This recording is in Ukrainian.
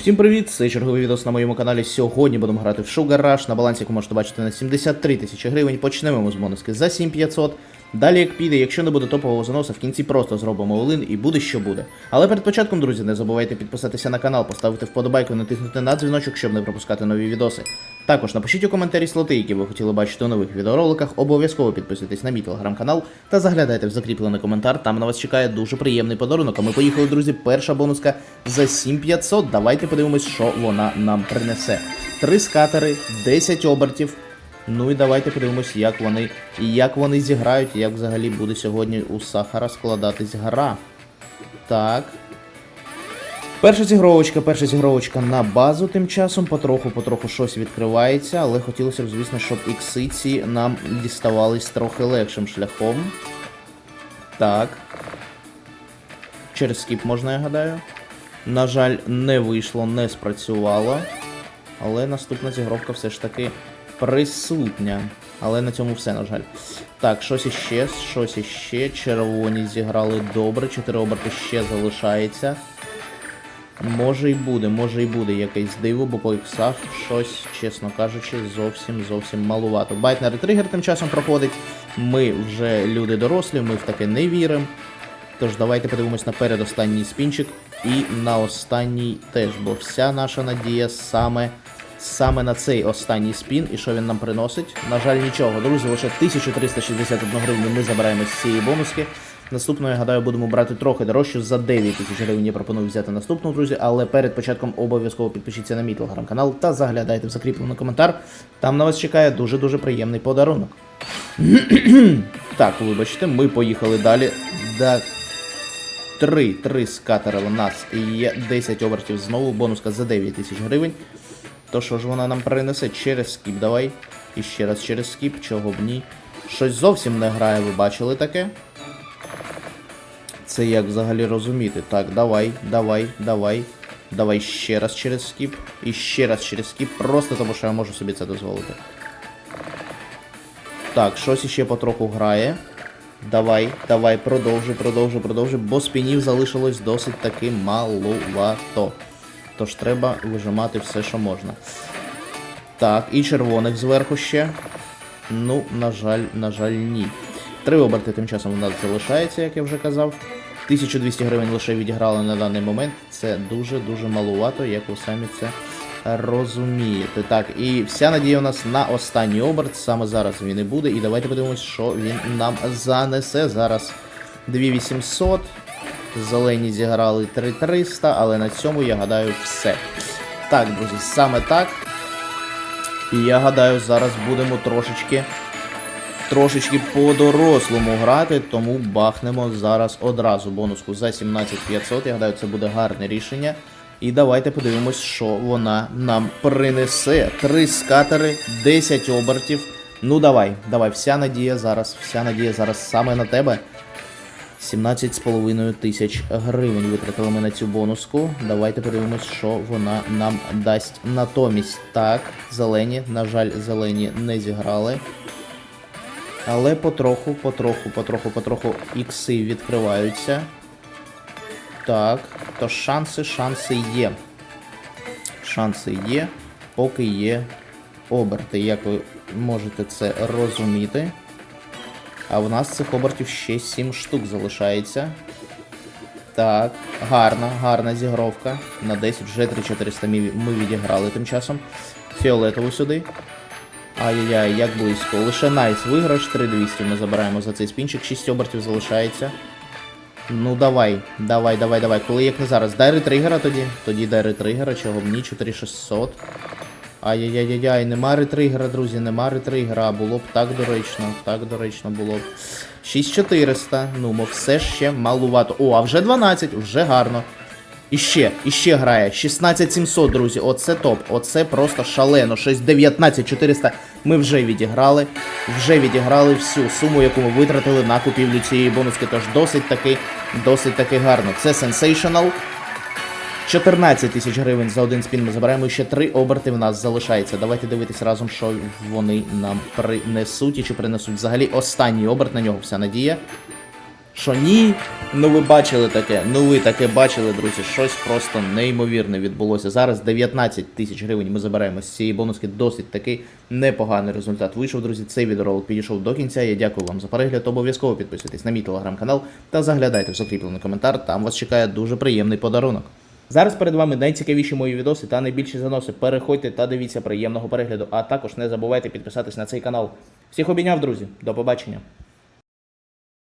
Усім привіт! Це черговий відос на моєму каналі. Сьогодні будемо грати в Sugar Rush, на балансі, яку можете бачити на 73 тисячі гривень. Почнемо ми з бонуски за 7500. Далі як піде, якщо не буде топового заноса, в кінці просто зробимо олин і буде що буде. Але перед початком, друзі, не забувайте підписатися на канал, поставити вподобайку, натиснути на дзвіночок, щоб не пропускати нові відоси. Також напишіть у коментарі слоти, які ви хотіли бачити у нових відеороликах. Обов'язково підписуйтесь на мій телеграм-канал та заглядайте в закріплений коментар. Там на вас чекає дуже приємний подарунок. А ми поїхали, друзі. Перша бонуска за 7500. Давайте подивимось, що вона нам принесе. Три скатери, 10 обертів. Ну і давайте подивимось, як вони як вони зіграють, як взагалі буде сьогодні у Сахара складатись гра. Так. Перша зігровочка, перша зігровочка на базу тим часом, потроху-потроху щось відкривається, але хотілося б, звісно, щоб іксиці нам діставались трохи легшим шляхом. Так. Через скіп можна, я гадаю. На жаль, не вийшло, не спрацювало. Але наступна зігровка все ж таки присутня. Але на цьому все, на жаль. Так, щось іще, щось іще. Червоні зіграли добре, 4 оберти ще залишається. Може й буде, може й буде якесь диво, бо по іксах щось, чесно кажучи, зовсім зовсім малувато. Байтнер тригер тим часом проходить. Ми вже люди дорослі, ми в таке не віримо. Тож давайте подивимось на передостанній спінчик і на останній теж, бо вся наша надія саме, саме на цей останній спін. І що він нам приносить? На жаль, нічого. Друзі, лише 1361 гривню ми забираємо з цієї бонуски. Наступного, я гадаю, будемо брати трохи дорожче. За 9 тисяч гривень я пропоную взяти наступну, друзі. Але перед початком обов'язково підпишіться на мій телеграм-канал та заглядайте в закріплений коментар. Там на вас чекає дуже-дуже приємний подарунок. так, вибачте, ми поїхали далі. Да, Три, три скатери у нас є 10 обертів знову, бонуска за 9 тисяч гривень. То що ж вона нам принесе через скіп, давай. І ще раз через скіп, чого б ні. Щось зовсім не грає, ви бачили таке? Це як взагалі розуміти? Так, давай, давай, давай. Давай ще раз через скіп. І ще раз через скіп, просто тому що я можу собі це дозволити. Так, щось іще потроху грає. Давай, давай, продовжуй, продовжуй, продовжуй, бо спінів залишилось досить таки малувато. Тож треба вижимати все, що можна. Так, і червоних зверху ще. Ну, на жаль, на жаль, ні. Три оберти тим часом у нас залишається, як я вже казав. 1200 гривень лише відіграли на даний момент. Це дуже-дуже малувато, як ви самі це розумієте. Так, і вся надія у нас на останній оберт. Саме зараз він і буде. І давайте подивимось, що він нам занесе. Зараз 2800. Зелені зіграли 3300, але на цьому, я гадаю, все. Так, друзі, саме так. І я гадаю, зараз будемо трошечки. Трошечки по-дорослому грати, тому бахнемо зараз одразу бонуску за 17500. Я гадаю, це буде гарне рішення. І давайте подивимось, що вона нам принесе. Три скатери, 10 обертів. Ну давай, давай, вся надія зараз, вся надія зараз саме на тебе. 17,5 тисяч гривень витратили ми на цю бонуску. Давайте подивимось, що вона нам дасть натомість. Так, зелені, на жаль, зелені не зіграли. Але потроху, потроху, потроху, потроху ікси відкриваються. Так, то шанси, шанси є. Шанси є, поки є оберти, як ви можете це розуміти. А в нас цих обертів ще 7 штук залишається. Так, гарна, гарна зігровка. На 10 вже 3400 ми відіграли тим часом. Фіолетову сюди. Ай-яй-яй, як близько. Лише найс виграш, 3200 ми забираємо за цей спінчик, 6 обертів залишається. Ну давай, давай, давай, давай. Коли як не зараз. Дай ретригера тоді. Тоді дай ретригера, чого б ні, 4600. Ай-яй-яй-яй, нема ретригера, друзі, нема ретригера. Було б так доречно, так доречно було б. 6400. Ну, мо все ще малувато. О, а вже 12, вже гарно. І ще, і ще грає. 16700, друзі. Оце топ. Оце просто шалено. Щось 19400 ми вже відіграли. Вже відіграли всю суму, яку ми витратили на купівлю цієї бонуски. Тож досить таки, досить таки гарно. Це Sensational. 14 тисяч гривень за один спін ми забираємо. Ще три оберти в нас залишається. Давайте дивитись разом, що вони нам принесуть і чи принесуть взагалі останній оберт на нього вся надія. Що ні, Ну ви бачили таке, ну ви таке бачили, друзі. Щось просто неймовірне відбулося. Зараз 19 тисяч гривень ми забираємо з цієї бонуски. Досить такий непоганий результат. Вийшов, друзі, цей відеоролик підійшов до кінця. Я дякую вам за перегляд. Обов'язково підписуйтесь на мій телеграм-канал та заглядайте в закріплений коментар. Там вас чекає дуже приємний подарунок. Зараз перед вами найцікавіші мої відоси та найбільші заноси. Переходьте та дивіться приємного перегляду. А також не забувайте підписатись на цей канал. Всіх обійняв, друзі. До побачення.